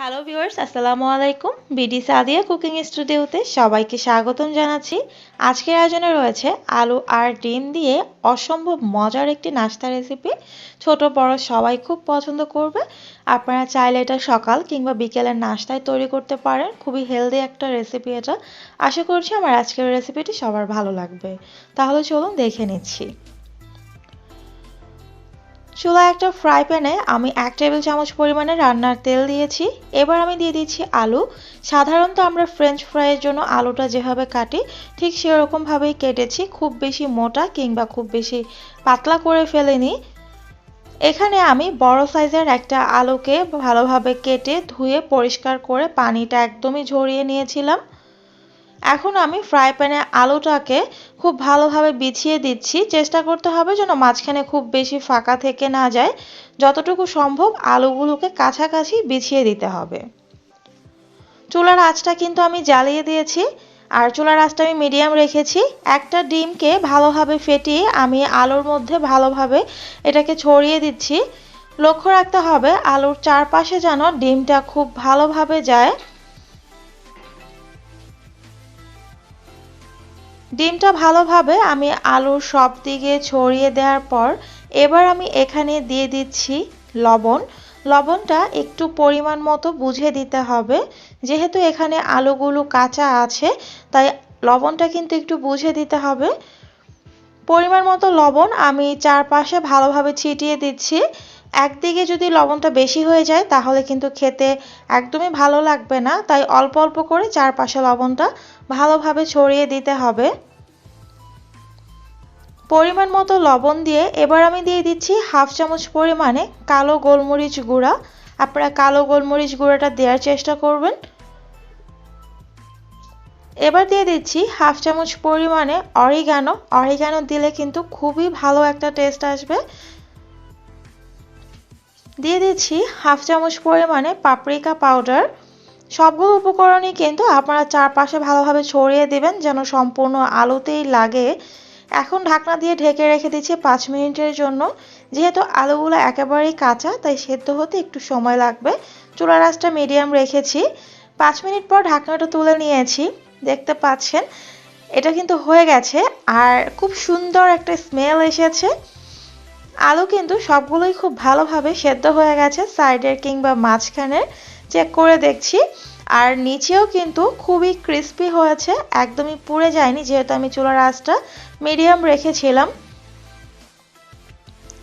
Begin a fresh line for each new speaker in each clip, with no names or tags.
Hello viewers আসসালামু আলাইকুম। BD Sadia cooking স্টুডিওতে সবাইকে স্বাগতম জানাচ্ছি। আজকের আয়োজনে রয়েছে আলু আর ডিম দিয়ে অসম্ভব মজার একটি নাস্তা রেসিপি ছোট, বড় সবাই খুব পছন্দ করবে। আপনারা চাইলে এটা সকাল কিংবা বিকেলের নাস্তায় তৈরি করতে পারেন। খুবই হেলদি একটা রেসিপি এটা। আশা করছি আমার আজকের রেসিপিটি সবার ভালো লাগবে। তাহলে চলুন দেখে নিচ্ছি। চুলায় একটা ফ্রাই প্যানে আমি এক টেবিল চামচ পরিমাণে রান্নার তেল দিয়েছি। এবার আমি দিয়ে দিচ্ছি আলু। সাধারণত আমরা ফ্রেঞ্চ ফ্রাইয়ের জন্য আলুটা যেভাবে কাটি, ঠিক সেরকমভাবেই কেটেছি। খুব বেশি মোটা কিংবা খুব বেশি পাতলা করে ফেলেনি। এখানে আমি বড় সাইজের একটা আলুকে ভালোভাবে কেটে ধুয়ে পরিষ্কার করে পানিটা একদমই ঝরিয়ে নিয়েছিলাম। এখন আমি ফ্রাই প্যানে আলুটাকে খুব ভালোভাবে বিছিয়ে দিচ্ছি। চেষ্টা করতে হবে যেন মাঝখানে খুব বেশি ফাঁকা থেকে না যায়। যতটুকু সম্ভব আলুগুলোকে কাছাকাছি বিছিয়ে দিতে হবে। চুলার আঁচটা কিন্তু আমি জ্বালিয়ে দিয়েছি। আর চুলার আঁচটা আমি মিডিয়াম রেখেছি। একটা ডিমকে ভালোভাবে ফেটিয়ে আমি আলুর মধ্যে ভালোভাবে এটাকে ছড়িয়ে দিচ্ছি। লক্ষ্য রাখতে হবে আলুর চারপাশে যেন ডিমটা খুব ভালোভাবে যায়। ডিমটা ভালোভাবে আমি আলুর সব দিকে ছড়িয়ে দেওয়ার পর এবার আমি এখানে দিয়ে দিচ্ছি লবণ। লবণটা একটু পরিমাণ মতো বুঝে দিতে হবে। যেহেতু এখানে আলুগুলো কাঁচা আছে, তাই লবণটা কিন্তু একটু বুঝে দিতে হবে। পরিমাণ মতো লবণ আমি চারপাশে ভালোভাবে ছিটিয়ে দিচ্ছি। একদিকে যদি লবণটা বেশি হয়ে যায়, তাহলে কিন্তু খেতে একদমই ভালো লাগবে না। তাই অল্প অল্প করে চারপাশে লবণটা ভালোভাবে ছড়িয়ে দিতে হবে। পরিমাণ মতো লবণ দিয়ে এবার আমি দিয়ে দিচ্ছি হাফ চামচ পরিমাণে কালো গোলমরিচ গুঁড়া। আপনারা কালো গোলমরিচ গুঁড়াটা দেওয়ার চেষ্টা করবেন। এবার দিয়ে দিচ্ছি হাফ চামচ পরিমাণে অরিগানো। অরিগানো দিলে কিন্তু খুবই ভালো একটা টেস্ট আসবে। দিয়ে দিচ্ছি হাফ চামচ পরিমাণে পাপরিকা পাউডার সবগুলো উপকরণই কিন্তু আপনারা চারপাশে ভালোভাবে ছড়িয়ে দেবেন যেন সম্পূর্ণ আলুতেই লাগে। এখন ঢাকনা দিয়ে ঢেকে রেখে দিচ্ছি পাঁচ মিনিটের জন্য। যেহেতু আলুগুলো একেবারেই কাঁচা, তাই সেদ্ধ হতে একটু সময় লাগবে। চুলার আঁচটা মিডিয়াম রেখেছি। পাঁচ মিনিট পর ঢাকনাটা তুলে নিয়েছি। দেখতে পাচ্ছেন, এটা কিন্তু হয়ে গেছে। আর খুব সুন্দর একটা স্মেল এসেছে। আলু কিন্তু সবগুলোই খুব ভালোভাবে সেদ্ধ হয়ে গেছে সাইডের কিংবা মাঝখানে চেক করে দেখছি। আর নিচেও কিন্তু খুবই ক্রিস্পি হয়েছে, একদমই পুড়ে যায়নি যেহেতু আমি চুলার আঁচটা মিডিয়াম রেখেছিলাম।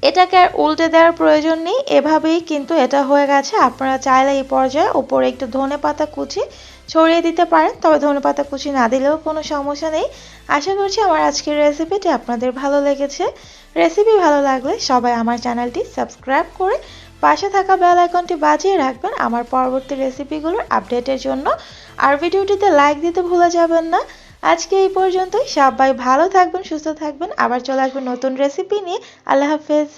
এটাকে আর উল্টে দেওয়ার প্রয়োজন নেই, এভাবেই কিন্তু এটা হয়ে গেছে। আপনারা চাইলে এই পর্যায়ে উপরে একটু ধনে পাতা কুচি ছড়িয়ে দিতে পারেন, তবে ধনেপাতা কুচি না দিলেও কোনো সমস্যা নেই। আশা করছি আমার আজকের রেসিপিটি আপনাদের ভালো লেগেছে। রেসিপি ভালো লাগলে সবাই আমার চ্যানেলটি সাবস্ক্রাইব করে পাশে থাকা বেল আইকনটি বাজিয়ে রাখবেন আমার পরবর্তী রেসিপিগুলোর আপডেটের জন্য। আর ভিডিওটিতে লাইক দিতে ভুলে যাবেন না। আজকে এই পর্যন্তই। সবাই ভালো থাকবেন, সুস্থ থাকবেন। আবার চলে আসবেন নতুন রেসিপি নিয়ে। আল্লাহ হাফেজ।